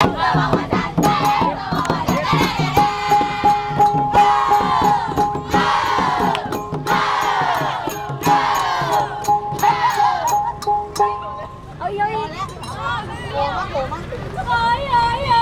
เอ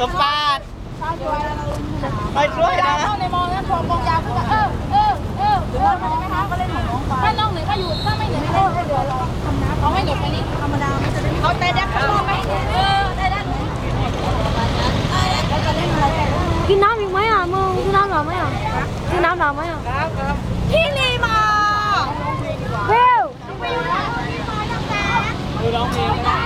สมบัติไปช่วยนะเข้าในมอนะพวงกองยาวก็เออเออเออเออมันจะไม่ค้าก็เล่นของน้องไปถ้าน้องเหนือก็อยู่ถ้าไม่เหนือก็เล่นเดี๋ยวเราทำน้ำเขาให้หลบไปนี่ธรรมดาไม่จะได้เขาเตะดักเขาไม่เออเตะดักกินน้ำอีกไหมอะมึงกินน้ำหรอไหมอะกินน้ำหรอไหมอะพี่ลีมาเวลดูร้องเพลง